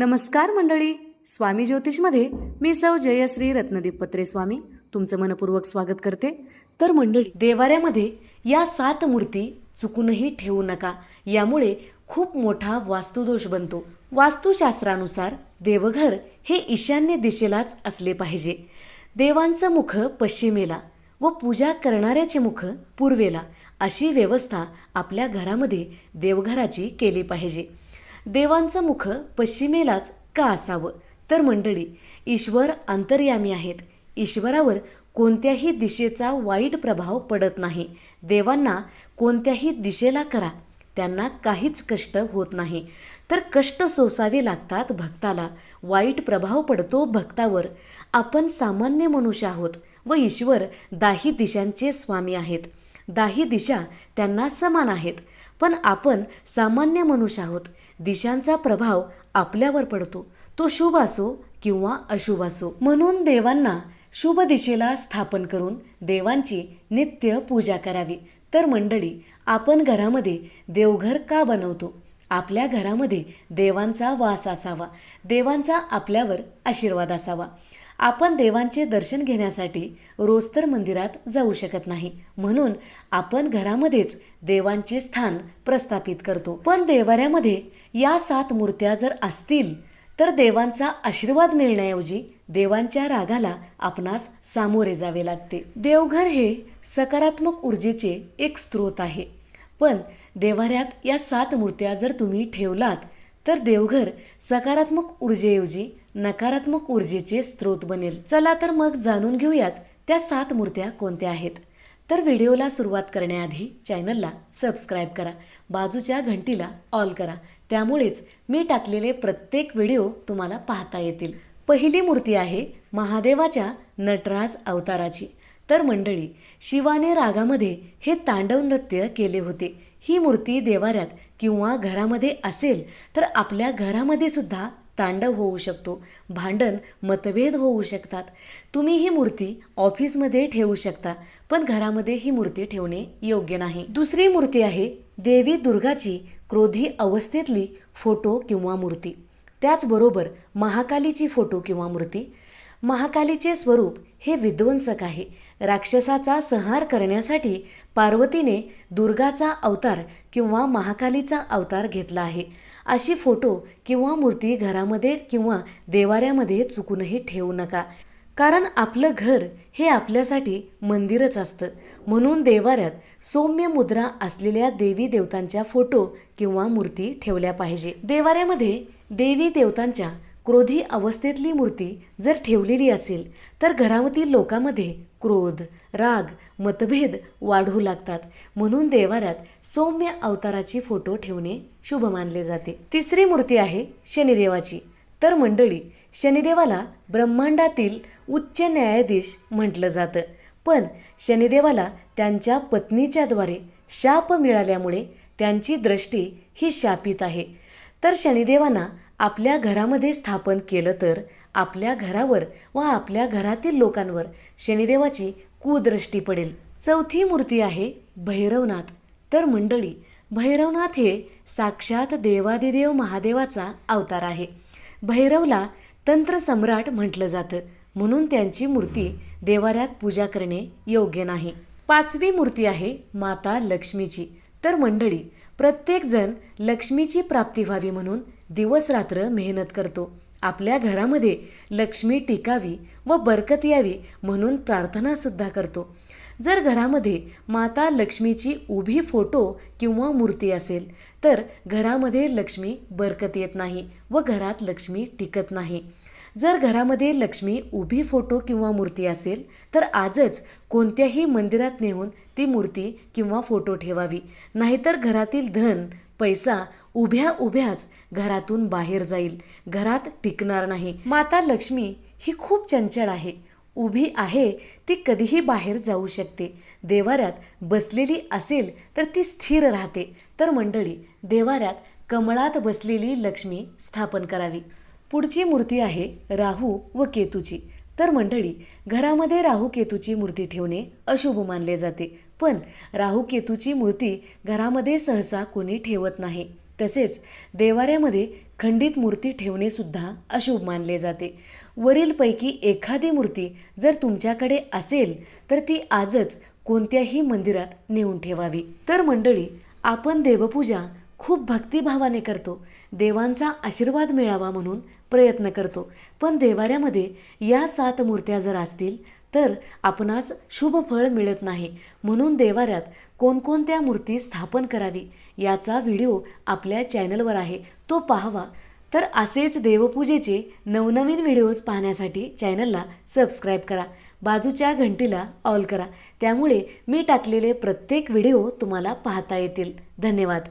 नमस्कार मंडळी. स्वामी ज्योतिषमध्ये मी सौ जयश्री रत्नदीप पत्रे स्वामी तुमचं मनपूर्वक स्वागत करते. तर मंडळी देवाऱ्यामध्ये या सात मूर्ती चुकूनही ठेवू नका. यामुळे खूप मोठा वास्तुदोष बनतो. वास्तुशास्त्रानुसार देवघर हे ईशान्य दिशेलाच असले पाहिजे. देवांचं मुख पश्चिमेला व पूजा करणाऱ्याचे मुख पूर्वेला अशी व्यवस्था आपल्या घरामध्ये देवघराची केली पाहिजे. देवांचं मुख पश्चिमेलाच का असावं? तर मंडळी ईश्वर अंतर्यामी आहेत. ईश्वरावर कोणत्याही दिशेचा वाईट प्रभाव पडत नाही. देवांना कोणत्याही दिशेला करा. त्यांना काहीच कष्ट होत नाही. तर कष्ट सोसावे लागतात भक्ताला. वाईट प्रभाव पडतो भक्तावर. आपण सामान्य मनुष्य आहोत व ईश्वर दाही दिशांचे स्वामी आहेत. दाही दिशा त्यांना समान आहेत. पण आपण सामान्य मनुष्य आहोत. दिशांचा प्रभाव आपल्यावर पडतो. तो शुभ असो किंवा अशुभ असो म्हणून देवांना शुभ दिशेला स्थापन करून देवांची नित्य पूजा करावी. तर मंडळी आपण घरामध्ये देवघर का बनवतो? आपल्या घरामध्ये देवांचा वास असावा. देवांचा आपल्यावर आशीर्वाद असावा. आपण देवांचे दर्शन घेण्यासाठी रोज तर मंदिरात जाऊ शकत नाही. म्हणून आपण घरामध्येच देवांचे स्थान प्रस्थापित करतो. पण देवाऱ्यामध्ये या सात मूर्त्या जर असतील तर देवांचा आशीर्वाद मिळण्याऐवजी देवांच्या रागाला आपणास सामोरे जावे लागते. देवघर हे सकारात्मक ऊर्जेचे एक स्रोत आहे. पण देवाऱ्यात या सात मूर्त्या जर तुम्ही ठेवलात तर देवघर सकारात्मक ऊर्जेऐवजी नकारात्मक ऊर्जेचे स्रोत बनेल. चला तर मग जाणून घेऊयात त्या सात मूर्त्या कोणत्या आहेत. तर व्हिडिओला सुरुवात करण्याआधी चॅनलला सबस्क्राईब करा. बाजूच्या घंटीला ऑल करा. त्यामुळेच मी टाकलेले प्रत्येक व्हिडिओ तुम्हाला पाहता येतील. पहिली मूर्ती आहे महादेवाच्या नटराज अवताराची. तर मंडळी शिवाने रागामध्ये हे तांडव नृत्य केले होते. ही मूर्ती देवाऱ्यात किंवा घरामध्ये असेल तर आपल्या घरामध्ये सुद्धा तांडव होऊ शकतो भांडण मतभेद होऊ शकतात. तुम्ही ही मूर्ती ऑफिसमध्ये ठेवू शकता पण घरामध्ये ही मूर्ती ठेवणे योग्य नाही. दुसरी मूर्ती आहे देवी दुर्गाची क्रोधी अवस्थेतली फोटो किंवा मूर्ती. त्याचबरोबर महाकालीची फोटो किंवा मूर्ती महाकालीचे स्वरूप हे विध्वंसक आहे. राक्षसाचा संहार करण्यासाठी पार्वतीने दुर्गाचा अवतार किंवा महाकालीचा अवतार घेतला आहे. अशी फोटो किंवा मूर्ती घरामध्ये किंवा देवाऱ्यामध्ये चुकूनही ठेवू नका. कारण आपलं घर हे आपल्यासाठी मंदिरच असतं. म्हणून देवाऱ्यात सौम्य मुद्रा असलेल्या देवी देवतांच्या फोटो किंवा मूर्ती ठेवल्या पाहिजे. देवाऱ्यामध्ये देवी देवतांच्या क्रोधी अवस्थेतली मूर्ती जर ठेवलेली असेल तर घरामधील लोकांमध्ये क्रोध राग मतभेद वाढू लागतात. म्हणून देवाऱ्यात सौम्य अवताराची फोटो ठेवणे शुभ मानले जाते. तिसरी मूर्ती आहे शनिदेवाची. तर मंडळी शनिदेवाला ब्रह्मांडातील उच्च न्यायाधीश म्हटलं जातं. पण शनिदेवाला त्यांच्या पत्नीच्याद्वारे शाप मिळाल्यामुळे त्यांची दृष्टी ही शापित आहे. तर शनिदेवांना आपल्या घरामध्ये स्थापन केलं तर आपल्या घरावर व आपल्या घरातील लोकांवर शनिदेवाची कुदृष्टी पडेल. चौथी मूर्ती आहे भैरवनाथ. तर मंडळी भैरवनाथ हे साक्षात देवादिदेव महादेवाचा अवतार आहे. भैरवला तंत्रसम्राट म्हटलं जातं. म्हणून त्यांची मूर्ती देवाऱ्यात पूजा करणे योग्य नाही. पाचवी मूर्ती आहे माता लक्ष्मीची. तर मंडळी प्रत्येकजण लक्ष्मीची प्राप्ती व्हावी म्हणून दिवसरात्र मेहनत करतो. आपल्या घरामध्ये लक्ष्मी टिकावी व बरकत यावी म्हणून प्रार्थनासुद्धा करतो. जर घरामध्ये माता लक्ष्मीची उभी फोटो किंवा मूर्ती असेल तर घरामध्ये लक्ष्मी बरकत येत नाही व घरात लक्ष्मी टिकत नाही. जर घरामध्ये लक्ष्मी उभी फोटो किंवा मूर्ती असेल तर आजच कोणत्याही मंदिरात नेऊन ती मूर्ती किंवा फोटो ठेवावी. नाहीतर घरातील धन पैसा उभ्या उभ्याच घरातून बाहेर जाईल. घरात टिकणार नाही. माता लक्ष्मी ही खूप चंचल आहे. उभी आहे ती कधीही बाहेर जाऊ शकते. देवाऱ्यात बसलेली असेल तर ती स्थिर राहते. तर मंडळी देवाऱ्यात कमळात बसलेली लक्ष्मी स्थापन करावी. पुढची मूर्ती आहे राहू व केतूची. तर मंडळी घरामध्ये राहू केतूची मूर्ती ठेवणे अशुभ मानले जाते. पण राहू केतूची मूर्ती घरामध्ये सहसा कोणी ठेवत नाही. तसेच देवाऱ्यामध्ये खंडित मूर्ती ठेवणेसुद्धा अशुभ मानले जाते. वरीलपैकी एखादी मूर्ती जर तुमच्याकडे असेल तर ती आजच कोणत्याही मंदिरात नेऊन ठेवावी. तर मंडळी आपण देवपूजा खूप भक्तिभावाने करतो. देवांचा आशीर्वाद मिळावा म्हणून प्रयत्न करतो. पण देवाऱ्यामध्ये या सात मूर्त्या जर असतील तर आपणास शुभ फळ मिळत नाही. म्हणून देवाऱ्यात कोणकोणत्या मूर्ती स्थापन करावी याचा व्हिडिओ आपल्या चॅनलवर आहे. तो पाहावा. तर असेच देवपूजेचे नवनवीन व्हिडिओज पाहण्यासाठी चॅनलला सबस्क्राईब करा. बाजूच्या घंटीला ऑल करा. त्यामुळे मी टाकलेले प्रत्येक व्हिडिओ तुम्हाला पाहता येतील. धन्यवाद.